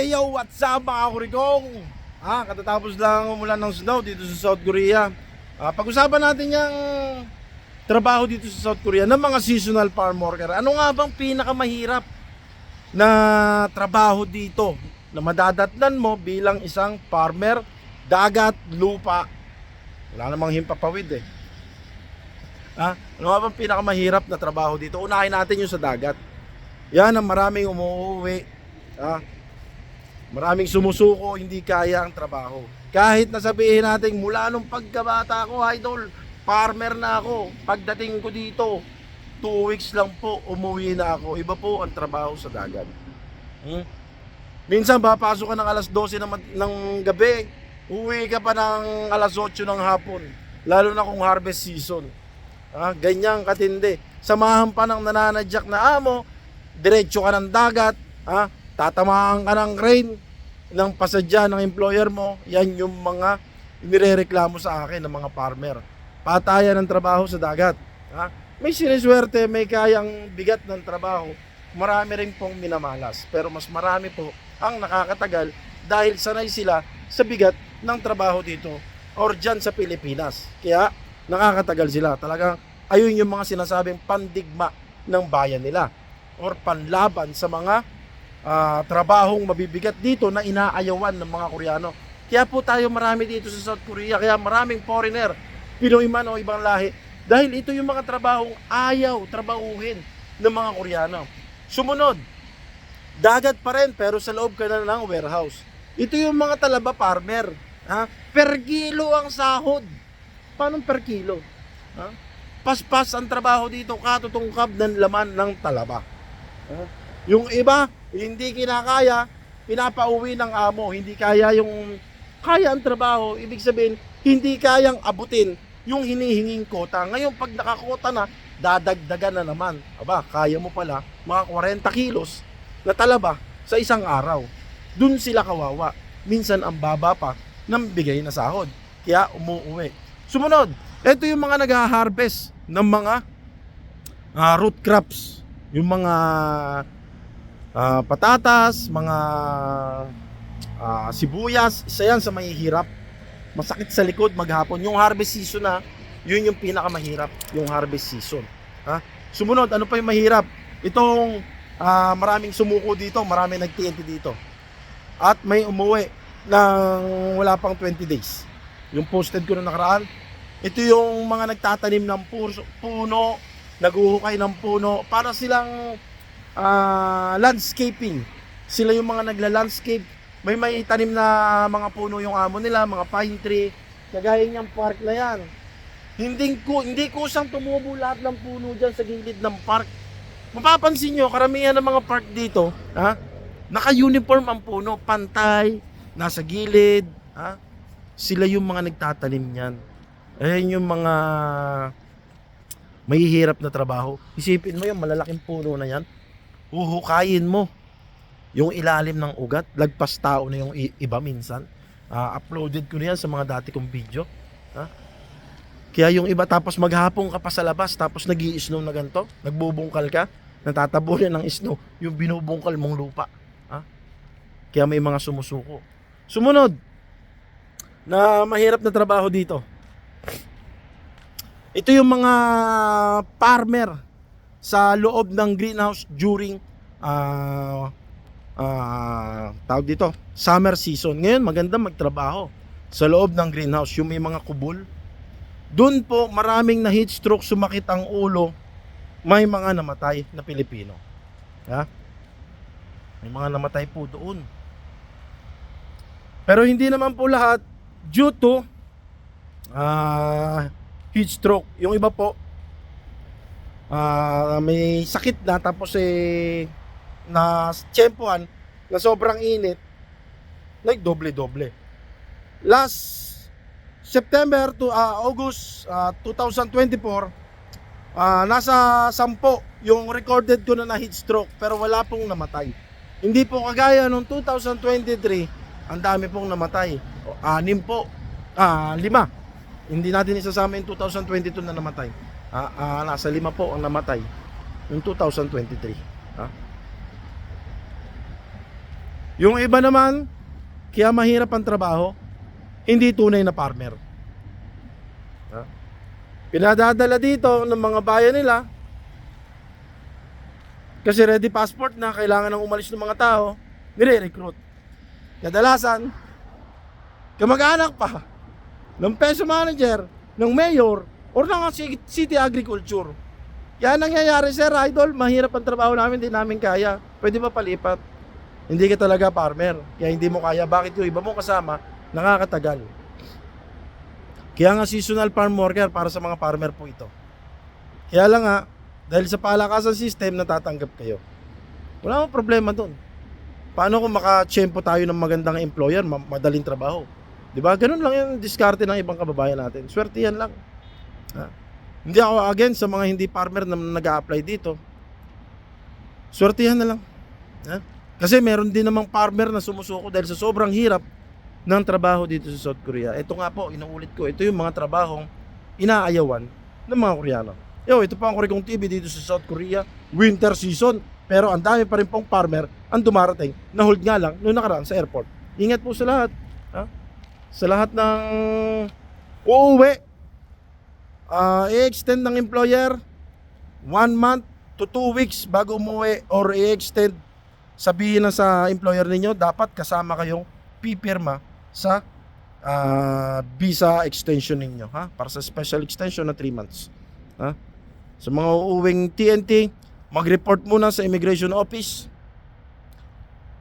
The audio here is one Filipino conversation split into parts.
Hey yo, what's up mga kurikong? Ah, katatapos lang umulan ng snow dito sa South Korea. Ah, pag-usapan natin yung trabaho dito sa South Korea ng mga seasonal farm worker. Ano nga bang pinakamahirap na trabaho dito na madadatnan mo bilang isang farmer, dagat, lupa. Wala namang himpapawid eh. Ah, ano nga bang pinakamahirap na trabaho dito? Unahin natin yung sa dagat. Yan ang maraming umuwi. Ah, Maraming sumusuko, hindi kaya ang trabaho. Kahit nasabihin natin mula nung pagkabata ko, idol, farmer na ako. Pagdating ko dito, two weeks lang po, umuwi na ako. Iba po ang trabaho sa dagat. Hmm? Minsan, papasok ka ng alas 12 ng, ng gabi, uwi ka pa ng alas 8 ng hapon. Lalo na kung harvest season. Ah, ganyan katindi. Samahan pa ng nananadyak na amo, diretso ka ng dagat, ah, tatamaan ka ng crane ng pasadya ng employer mo, yan yung mga nirereklamo sa akin ng mga farmer. Patayan ng trabaho sa dagat. Ha? May siniswerte, may kayang bigat ng trabaho. Marami rin pong minamalas. Pero mas marami po ang nakakatagal dahil sanay sila sa bigat ng trabaho dito or dyan sa Pilipinas. Kaya nakakatagal sila. Talagang ayun yung mga sinasabing pandigma ng bayan nila or panlaban sa mga ah, trabahong mabibigat dito na inaayawan ng mga Koreano. Kaya po tayo marami dito sa South Korea, kaya maraming foreigner, Pinoy man o ibang lahi, dahil ito yung mga trabahong ayaw trabahuhin ng mga Koreano. Sumunod, dagat pa rin pero sa loob ka na ng warehouse. Ito yung mga talaba farmer. Ha? Per kilo ang sahod. Paano per kilo? Ha? Paspas ang trabaho dito, katutungkab ng laman ng talaba. Ha? Yung iba, hindi kinakaya, pinapauwi ng amo, hindi kaya yung kaya ang trabaho, ibig sabihin, hindi kayang abutin yung hinihinging kota. Ngayon, pag nakakota na, dadagdagan na naman. Aba, kaya mo pala, mga 40 kilos na talaba sa isang araw. Dun sila kawawa. Minsan ang baba pa ng bigay na sahod. Kaya umuuwi. Sumunod, ito yung mga nag-harvest ng mga ah, root crops. Yung mga ah, patatas, mga ah, sibuyas, isa yan sa mahihirap. Masakit sa likod maghapon. Yung harvest season na, yun yung pinakamahirap, yung harvest season. Ha? Sumunod, ano pa yung mahirap? Itong ah, maraming sumuko dito, maraming nag-TNT dito. At may umuwi ng wala pang 20 days. Yung posted ko na nakaraan, ito yung mga nagtatanim ng puso, puno, naguhukay ng puno, para silang ah, landscaping. Sila yung mga nagla-landscape. May may tanim na mga puno yung amo nila, mga pine tree. Kagaya niyang park na yan. Hindi ko hindi kusang tumubo lahat ng puno diyan sa gilid ng park. Mapapansin nyo, karamihan ng mga park dito, ha? Naka-uniform ang puno, pantay, nasa gilid, ha? Sila yung mga nagtatanim niyan. Ayan yung mga mahihirap na trabaho. Isipin mo yung malalaking puno na yan, uhukayin mo yung ilalim ng ugat, lagpas tao na yung iba minsan. Ah, uploaded ko na yan sa mga dati kong video. Ha? Kaya yung iba tapos maghapon ka pa sa labas tapos nag snow na ganito, nagbubungkal ka, natatabunan ng snow, yung binubungkal mong lupa. Ha? Kaya may mga sumusuko. Sumunod, na mahirap na trabaho dito. Ito yung mga farmer sa loob ng greenhouse during ah ah, tawag dito, summer season. Ngayon maganda magtrabaho sa loob ng greenhouse, yung may mga kubol. Doon po maraming na heat stroke, sumakit ang ulo, may mga namatay na Pilipino. Ha? May mga namatay po doon. Pero hindi naman po lahat due to ah, heat stroke. Yung iba po ah, may sakit na tapos eh na tsempuhan na sobrang init nagdoble-doble. Last September to ah, August ah, 2024 ah, nasa 10 yung recorded ko na na heat stroke pero wala pong namatay. Hindi po kagaya nung 2023 ang dami pong namatay. Anim po. Ah, lima. Hindi natin isasama yung 2022 na namatay. Ah, ah, nasa lima po ang namatay yung 2023. Ha? Yung iba naman, kaya mahirap ang trabaho, hindi tunay na farmer. Ha? Pinadadala dito ng mga bayan nila, kasi ready passport na, kailangan ng umalis ng mga tao, nire-recruit. Kadalasan, kamag-anak pa ng peso manager, ng mayor, or ng ci- city agriculture. Yan ang nangyayari, Sir Idol. Mahirap ang trabaho namin, hindi namin kaya. Pwede ba palipat? Hindi ka talaga farmer. Kaya hindi mo kaya. Bakit yung iba mo kasama, nakakatagal. Kaya nga seasonal farm worker para sa mga farmer po ito. Kaya lang nga, dahil sa palakasan system, natatanggap kayo. Wala akong problema doon. Paano kung makachempo tayo ng magandang employer, ma- madaling trabaho? 'Di ba? Ganun lang yung diskarte ng ibang kababayan natin. Swerte yan lang. Ha? Hindi ako against sa mga hindi farmer na nag-a-apply dito. Swerte yan na lang. Ha? Kasi meron din namang farmer na sumusuko dahil sa sobrang hirap ng trabaho dito sa South Korea. Ito nga po, inuulit ko, ito yung mga trabahong inaayawan ng mga Koreano. Yo, ito pa ang Kurikong TV dito sa South Korea, winter season. Pero ang dami pa rin pong farmer ang dumarating na hold nga lang noong nakaraan sa airport. Ingat po sa lahat. Ha? Sa lahat ng uuwi, ah i-extend ng employer one month to two weeks bago umuwi or i-extend. Sabihin na sa employer ninyo dapat kasama kayong pipirma sa ah, visa extension ninyo ha? Para sa special extension na 3 months ha? Sa mga uuwing TNT mag-report muna sa immigration office.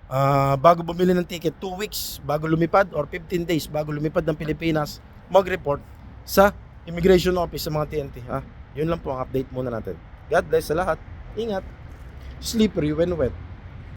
Ah, bago bumili ng ticket 2 weeks bago lumipad or 15 days bago lumipad ng Pilipinas mag-report sa immigration office sa mga TNT ha? Yun lang po ang update muna natin. God bless sa lahat. Ingat. Slippery when wet